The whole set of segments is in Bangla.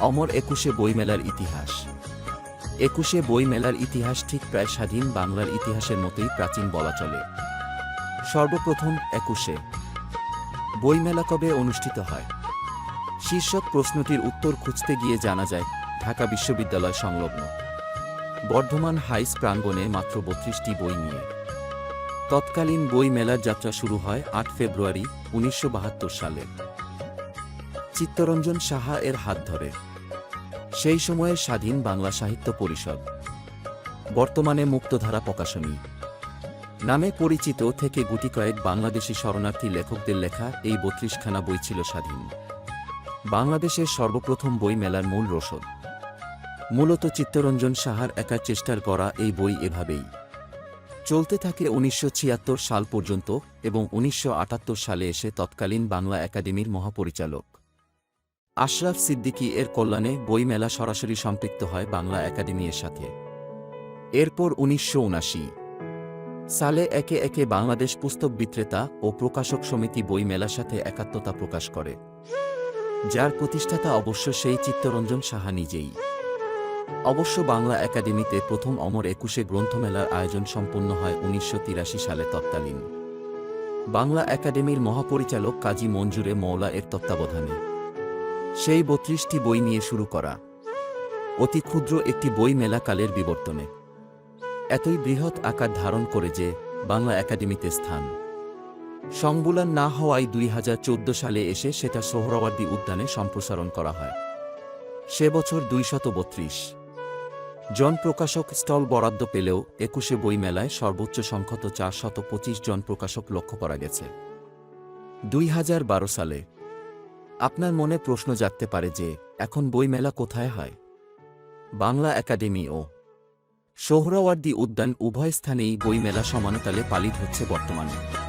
অমর একুশে বইমেলার ইতিহাস। একুশে বইমেলার ইতিহাস ঠিক প্রায় স্বাধীন বাংলার ইতিহাসের মতোই প্রাচীন বলা চলে। সর্বপ্রথম একুশে। বইমেলা কবে অনুষ্ঠিত হয়? শীর্ষক প্রশ্নটির উত্তর খুঁজতে গিয়ে জানা যায়, ঢাকা বিশ্ববিদ্যালয় সংলগ্ন। বর্ধমান হাইস প্রাঙ্গণে মাত্র বত্রিশটি বই নিয়ে। তৎকালীন বই মেলার যাত্রা শুরু হয় আট ফেব্রুয়ারি উনিশশো বাহাত্তর সালে। চিত্তরঞ্জন সাহা এর হাত ধরে। সেই সময়ে স্বাধীন বাংলা সাহিত্য পরিষদ। বর্তমানে মুক্তধারা প্রকাশনী। নামে পরিচিত থেকে গুটি কয়েক বাংলাদেশি শরণার্থী লেখকদের লেখা এই বত্রিশখানা বই ছিল স্বাধীন। বাংলাদেশের সর্বপ্রথম বই মেলার মূল রসদ। মূলত চিত্তরঞ্জন সাহার একার চেষ্টার করা এই বই এভাবেই। চলতে থাকে উনিশশো ছিয়াত্তর সাল পর্যন্ত এবং উনিশশো আটাত্তর সালে এসে তৎকালীন বাংলা একাডেমির মহাপরিচালক। আশরাফ সিদ্দিকী এর কল্যাণে বইমেলা সরাসরি সম্পৃক্ত হয় বাংলা একাডেমি এর সাথে। এরপর উনিশশো উনআশি। সালে একে একে বাংলাদেশ পুস্তক বিক্রেতা ও প্রকাশক সমিতি বইমেলার সাথে একাত্মতা প্রকাশ করে। যার প্রতিষ্ঠাতা অবশ্য সেই চিত্তরঞ্জন সাহা নিজেই। অবশ্য বাংলা একাডেমিতে প্রথম অমর একুশে গ্রন্থমেলার আয়োজন সম্পন্ন হয় উনিশশো তিরাশি সালে তৎকালীন বাংলা একাডেমির মহাপরিচালক কাজী মঞ্জুরে মৌলা এর তত্ত্বাবধানে। সেই বত্রিশটি বই নিয়ে শুরু করা। অতি ক্ষুদ্র একটি বই মেলাকালের বিবর্তনে। এতই বৃহৎ আকার ধারণ করে যে বাংলা একাডেমিতে স্থান। সংবুলান না হওয়ায় দুই হাজার চৌদ্দ সালে এসে সেটা সোহরাওয়ার্দী উদ্যানে সম্প্রসারণ করা হয়। সে বছর দুইশত বত্রিশ। জন প্রকাশক স্টল বরাদ্দ পেলেও একুশে বই মেলায় সর্বোচ্চ সংখ্যত চারশত পঁচিশ জন প্রকাশক লক্ষ্য করা গেছে। দুই হাজার বারো সালে আপনার মনে প্রশ্ন জাগতে পারে যে, এখন বইমেলা কোথায় হয়? বাংলা একাডেমি ও সোহরাওয়ার্দী উদ্যান উভয় স্থানেই বইমেলা সমানতালে পালিত হচ্ছে বর্তমানে।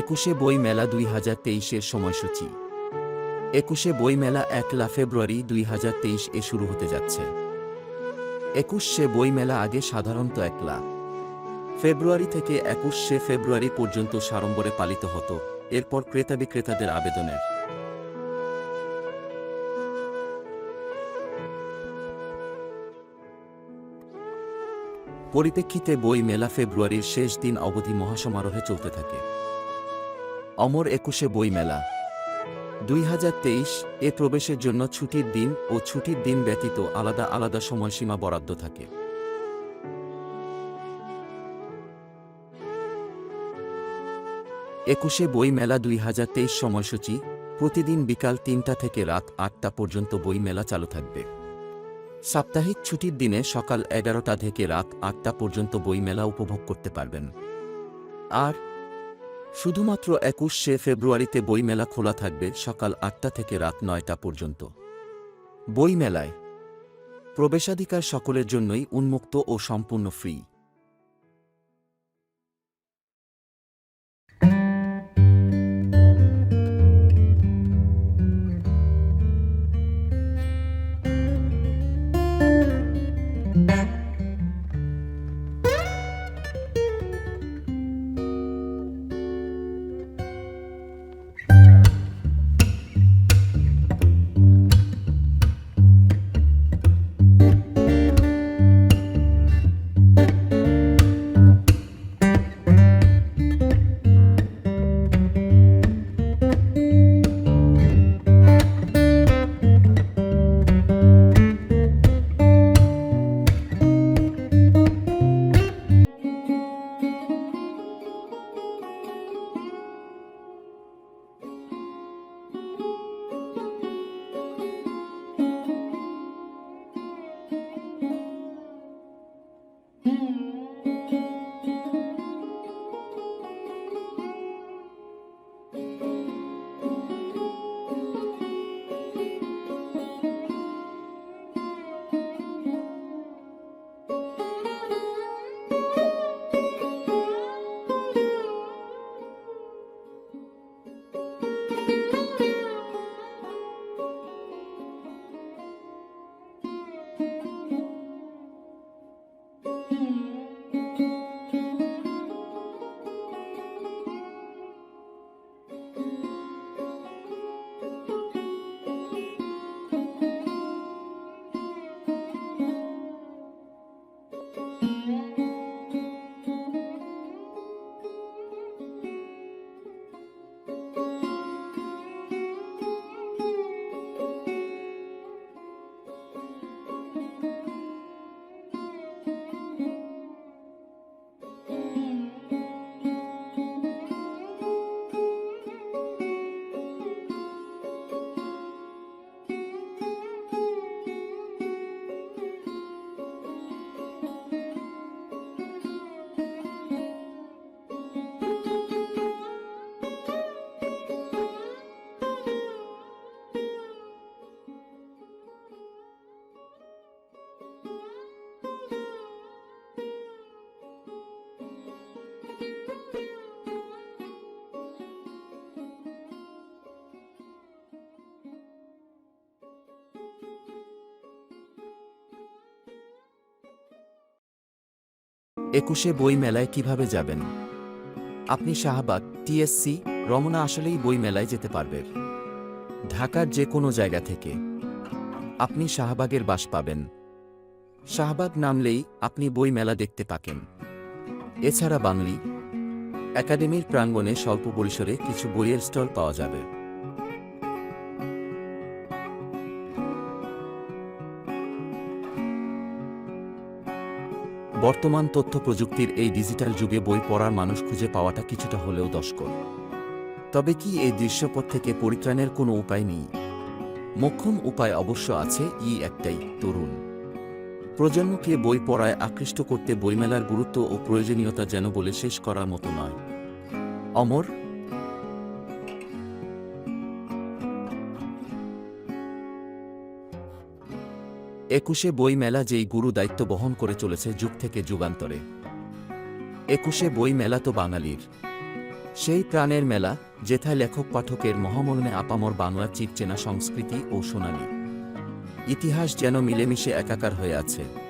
একুশে বই মেলা দুই হাজার তেইশের সময়সূচি। একুশে বই মেলা একলা ফেব্রুয়ারি দুই হাজার তেইশ এ শুরু হতে যাচ্ছে। একুশে বই মেলা আগে সাধারণত একলা। ফেব্রুয়ারি থেকে একুশে ফেব্রুয়ারি পর্যন্ত সাড়ম্বরে পালিত হতো, এরপর ক্রেতা বিক্রেতাদের আবেদনের। পরিপ্রেক্ষিতে বই মেলা ফেব্রুয়ারির শেষ দিন অবধি মহাসমারোহে চলতে থাকে। অমর একুশে বই মেলা দুই হাজার তেইশ এ প্রবেশের জন্য ছুটির দিন ও ছুটির দিন ব্যতীত আলাদা আলাদা সময়সীমা বরাদ্দ থাকে। একুশে বই মেলা দুই হাজার তেইশ সময়সূচি, প্রতিদিন বিকাল তিনটা থেকে রাত আটটা পর্যন্ত বই মেলা চালু থাকবে। সাপ্তাহিক ছুটির দিনে সকাল এগারোটা থেকে রাত আটটা পর্যন্ত বইমেলা উপভোগ করতে পারবেন। আর শুধুমাত্র একুশে ফেব্রুয়ারিতে বইমেলা খোলা থাকবে সকাল আটটা থেকে রাত নয়টা পর্যন্ত। বইমেলায় প্রবেশাধিকার সকলের জন্যই উন্মুক্ত ও সম্পূর্ণ ফ্রি। একুশে বই মেলায় কীভাবে যাবেন? আপনি শাহবাগ, টিএসসি, রমনা আসলেই বই মেলায় যেতে পারবেন। ঢাকার যে কোনো জায়গা থেকে। আপনি শাহবাগের বাস পাবেন। শাহবাগ নামলেই আপনি বই মেলা দেখতে পাকেন। এছাড়া বাংলি। একাডেমির প্রাঙ্গণে স্বল্প পরিসরে কিছু বইয়ের স্টল পাওয়া যাবে। বর্তমান তথ্য প্রযুক্তির এই ডিজিটাল যুগে বই পড়ার মানুষ খুঁজে পাওয়াটা কিছুটা হলেও দশকর। তবে কি এই দৃশ্যপথ থেকে পরিত্রাণের কোনো উপায় নেই? মোক্ষম উপায় অবশ্য আছে, ই একটাই, তরুণ। প্রজন্মকে বই পড়ায় আকৃষ্ট করতে বইমেলার গুরুত্ব ও প্রয়োজনীয়তা যেন বলে শেষ করার মতো নয়। অমর একুশে বই মেলা যেই গুরু দায়িত্ব বহন করে চলেছে যুগ থেকে যুগান্তরে। একুশে বই মেলা তো বাঙালির। সেই প্রাণের মেলা, যেথায় লেখক পাঠকের মহামরণে আপামর বাংলা চিরচেনা সংস্কৃতি ও সোনালি। ইতিহাস যেন মিলেমিশে একাকার হয়ে আছে।